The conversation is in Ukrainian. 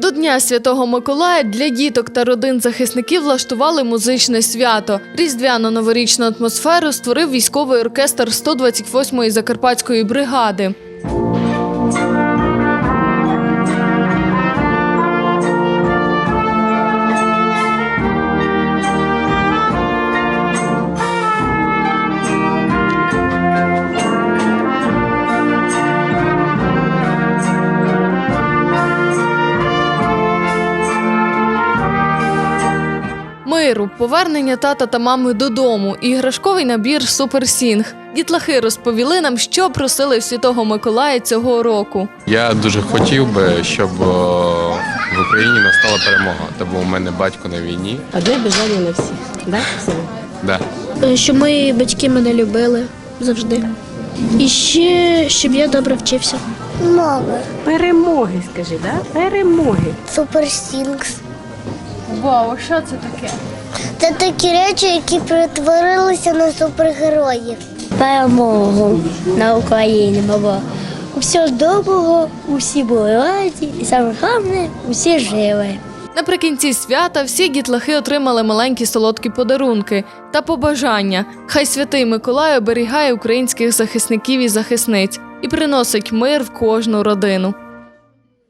До Дня Святого Миколая для діток та родин захисників влаштували музичне свято. Різдвяно-новорічну атмосферу створив військовий оркестр 128-ї закарпатської бригади. Миру, повернення тата та мами додому, іграшковий набір Суперсінг. Дітлахи розповіли нам, що просили в Святого Миколая цього року. Я дуже хотів би, щоб в Україні настала перемога, та бо у мене батько на війні. Одне бажання на всіх. Да? Да. Е, Щоб мої батьки мене любили завжди. І ще, щоб я добре вчився. Мови. Перемоги, скажи, да? Перемоги. Суперсінгс. Вау, що це таке? Це такі речі, які перетворилися на супергероїв. Перемогу на Україні було. Усього доброго, усі були раді, і саме головне, усі жили. Наприкінці свята всі дітлахи отримали маленькі солодкі подарунки та побажання. Хай святий Миколай оберігає українських захисників і захисниць і приносить мир в кожну родину.